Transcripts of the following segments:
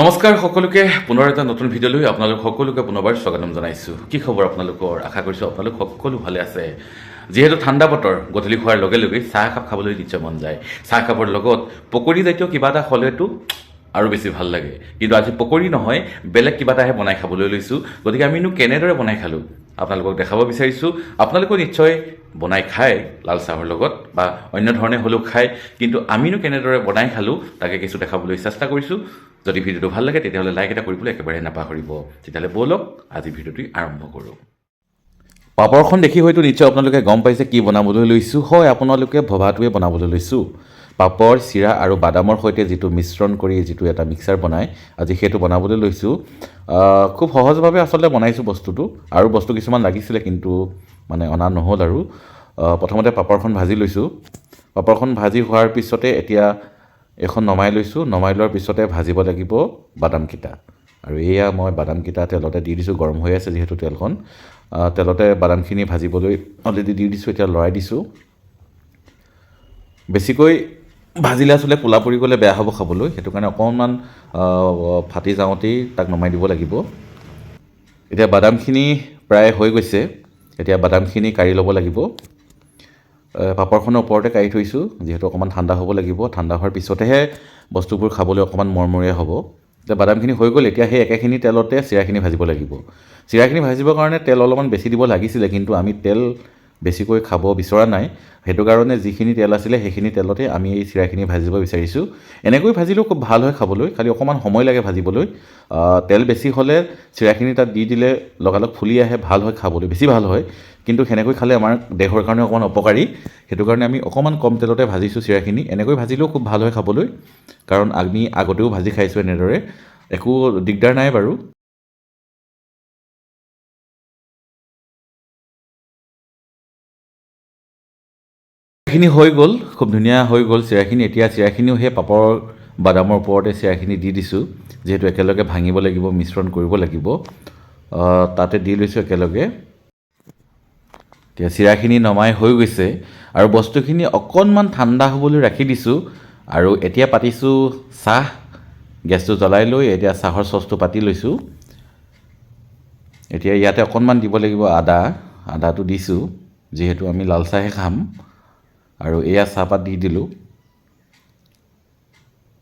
নমস্কাৰ সকলোকে পুনৰ এটা নতুন ভিডিঅ'লৈ আপোনালোক সকলোকে পুনৰবাৰ স্বাগতম জনাইছোঁ। কি খবৰ আপোনালোকৰ? আশা কৰিছোঁ আপোনালোক সকলো ভালে আছে। যিহেতু ঠাণ্ডা বতৰ গধূলি খোৱাৰ লগে লগেই চাহ একাপ খাবলৈ নিশ্চয় মন যায়। চাহ কাপৰ লগত পকৰি জাতীয় কিবা এটা হ'লেতো আৰু বেছি ভাল লাগে। কিন্তু আজি পকৰি নহয় বেলেগ কিবা এটাহে বনাই খাবলৈ লৈছোঁ। গতিকে আমিনো কেনেদৰে বনাই খালোঁ আপোনালোকক দেখাব বিচাৰিছোঁ। আপোনালোকেও নিশ্চয় বনাই খায় লাল চাহৰ লগত বা অন্য ধৰণে হ'লেও খায় কিন্তু আমিনো কেনেদৰে বনাই খালোঁ তাকে কিছু দেখাবলৈ চেষ্টা কৰিছোঁ। যদি ভিডিঅ'টো ভালো লাগে, তেতিয়াহ'লে লাইক এটা কৰিবলৈ একেবাৰে নাপাহৰিব। তেতিয়াহ'লে ব'লক, আজি ভিডিঅ'টি আৰম্ভ কৰোঁ। পাপৰখন দেখি হয়তো নিশ্চয় আপোনালোকে গম পাইছে কি বনাবলৈ লৈছোঁ। হয়, আপোনালোকে ভবাটোৱে বনাবলৈ লৈছোঁ। পাপৰ, চিৰা আৰু বাদামৰ সৈতে যিটো মিশ্ৰণ কৰি যিটো এটা মিক্সাৰ বনায় আজি সেইটো বনাবলৈ লৈছোঁ। খুব সহজভাৱে আচলতে বনাইছোঁ বস্তুটো। আৰু বস্তু কিছুমান লাগিছিলে কিন্তু মানে অনা নহ'ল আৰু। প্ৰথমতে পাপৰখন ভাজি লৈছোঁ। পাপৰখন ভাজি হোৱাৰ পিছতে এতিয়া এখন নমাই লৈছোঁ নমাই লোৱাৰ পিছতে ভাজিব লাগিব বাদামকেইটা আৰু এয়া মই বাদামকেইটা তেলতে দি দিছোঁ গৰম হৈ আছে যিহেতু তেলখন। তেলতে বাদামখিনি ভাজিবলৈ অলৰেডি দি দিছোঁ এতিয়া লৰাই দিছোঁ। বেছিকৈ ভাজিলে আচলতে ক'লা পৰি গ'লে বেয়া হ'ব খাবলৈ সেইটো কাৰণে অকণমান ফাটি যাওঁতেই তাক নমাই দিব লাগিব। এতিয়া বাদামখিনি প্ৰায় হৈ গৈছে এতিয়া বাদামখিনি কাঢ়ি ল'ব লাগিব। পাপৰখনৰ ওপৰতে কাঢ়ি থৈছোঁ, যিহেতু অকণমান ঠাণ্ডা হ'ব লাগিব। ঠাণ্ডা হোৱাৰ পিছতেহে বস্তুবোৰ খাবলৈ অকণমান মৰমৰীয়া হ'ব। এতিয়া বাদামখিনি হৈ গ'ল, এতিয়া সেই একেখিনি তেলতে চিৰাখিনি ভাজিব লাগিব। চিৰাখিনি ভাজিবৰ কাৰণে তেল অলপমান বেছি দিব লাগিছিলে, কিন্তু আমি তেল বেছিকৈ খাব বিচৰা নাই। সেইটো কাৰণে যিখিনি তেল আছিলে সেইখিনি তেলতে আমি এই চিৰাখিনি ভাজিব বিচাৰিছোঁ। এনেকৈ ভাজিলেও খুব ভাল হয় খাবলৈ খালি অকণমান সময় লাগে ভাজিবলৈ। তেল বেছি হ'লে চিৰাখিনি তাত দি দিলে লগালগ ফুলি আহে ভাল হয় খাবলৈ বেছি ভাল হয়। কিন্তু সেনেকৈ খালে আমাৰ দেহৰ কাৰণে অকণমান অপকাৰী। সেইটো কাৰণে আমি অকণমান কম তেলতে ভাজিছোঁ চিৰাখিনি। এনেকৈ ভাজিলেও খুব ভাল হয় খাবলৈ। কাৰণ আমি আগতেও ভাজি খাইছোঁ এনেদৰে। একো দিগদাৰ নাই বাৰু। চিৰাখিনি হৈ গ'ল খুব ধুনীয়া হৈ গ'ল চিৰাখিনি। এতিয়া চিৰাখিনিও সেই পাপৰ বাদামৰ ওপৰতে চিৰাখিনি দি দিছোঁ যিহেতু একেলগে ভাঙিব লাগিব মিশ্ৰণ কৰিব লাগিব। তাতে দি লৈছোঁ একেলগে। এতিয়া চিৰাখিনি নমাই হৈ গৈছে আৰু বস্তুখিনি অকণমান ঠাণ্ডা হ'বলৈ ৰাখি দিছোঁ আৰু এতিয়া পাতিছোঁ চাহ। গেছটো জ্বলাই লৈ এতিয়া চাহৰ চচটো পাতি লৈছোঁ। এতিয়া ইয়াতে অকণমান দিব লাগিব আদা। আদাটো দিছোঁ যিহেতু আমি লাল চাহে খাম। আৰু এয়া চাহপাত দি দিলোঁ।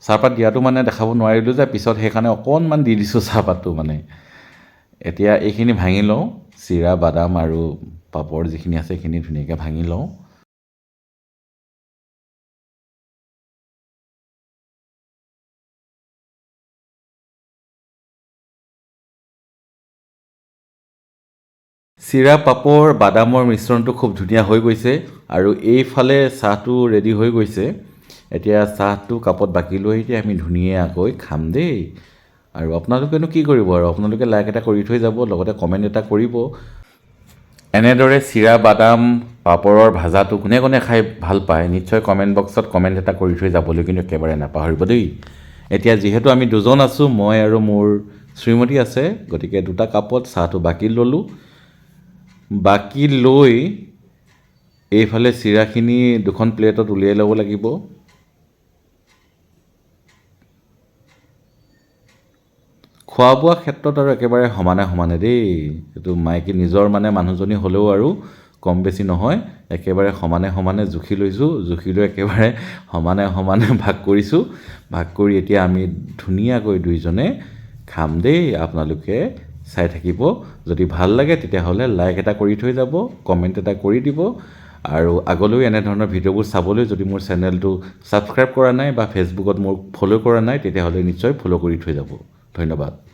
চাহপাত দিয়াটো মানে দেখাব নোৱাৰিলোঁ যে পিছত সেইকাৰণে অকণমান দি দিছোঁ চাহপাতটো মানে। এতিয়া এইখিনি ভাঙি লওঁ চিৰা বাদাম আৰু পাপৰ যিখিনি আছে সেইখিনি ধুনীয়াকৈ ভাঙি লওঁ। চিৰা পাপৰ বাদামৰ মিশ্ৰণটো খুব ধুনীয়া হৈ গৈছে। আৰু এইফালে চাহটো ৰেডি হৈ গৈছে। এতিয়া চাহটো কাপত বাকি লৈ এতিয়া আমি ধুনীয়াকৈ খাম দেই। আৰু আপোনালোকেনো কি কৰিব আৰু? আপোনালোকে লাইক এটা কৰি থৈ যাব লগতে কমেণ্ট এটা কৰিব। এনেদৰে চিৰা বাদাম পাপৰৰ ভাজাটো কোনে কোনে খাই ভাল পায় নিশ্চয় কমেণ্ট বক্সত কমেণ্ট এটা কৰি থৈ যাবলৈ কিন্তু একেবাৰে নাপাহৰিব দেই। এতিয়া যিহেতু আমি দুজন আছোঁ মই আৰু মোৰ শ্ৰীমতী আছে গতিকে দুটা কাপত চাহটো বাকি ল'লোঁ। বাকী লৈ এইফালে চিৰাখিনি দুখন প্লেটত উলিয়াই ল'ব লাগিব। খোৱা বোৱা ক্ষেত্ৰত আৰু একেবাৰে সমানে সমানে দেই। এইটো মাইকী নিজৰ মানে মানুহজনী হ'লেও আৰু কম বেছি নহয় একেবাৰে সমানে সমানে জুখি লৈছোঁ জুখি লৈ একেবাৰে সমানে সমানে ভাগ কৰিছোঁ। ভাগ কৰি এতিয়া আমি ধুনীয়াকৈ দুইজনে খাম দেই আপোনালোকে চাই থাকিব। যদি ভাল লাগে তেতিয়াহ'লে লাইক এটা কৰি থৈ যাব কমেণ্ট এটা কৰি দিব। আৰু আগলৈও এনেধৰণৰ ভিডিঅ'বোৰ চাবলৈ যদি মোৰ চেনেলটো ছাবস্ক্ৰাইব কৰা নাই বা ফেচবুকত মোক ফ'ল' কৰা নাই তেতিয়াহ'লে নিশ্চয় ফ'ল' কৰি থৈ যাব। ধন্যবাদ।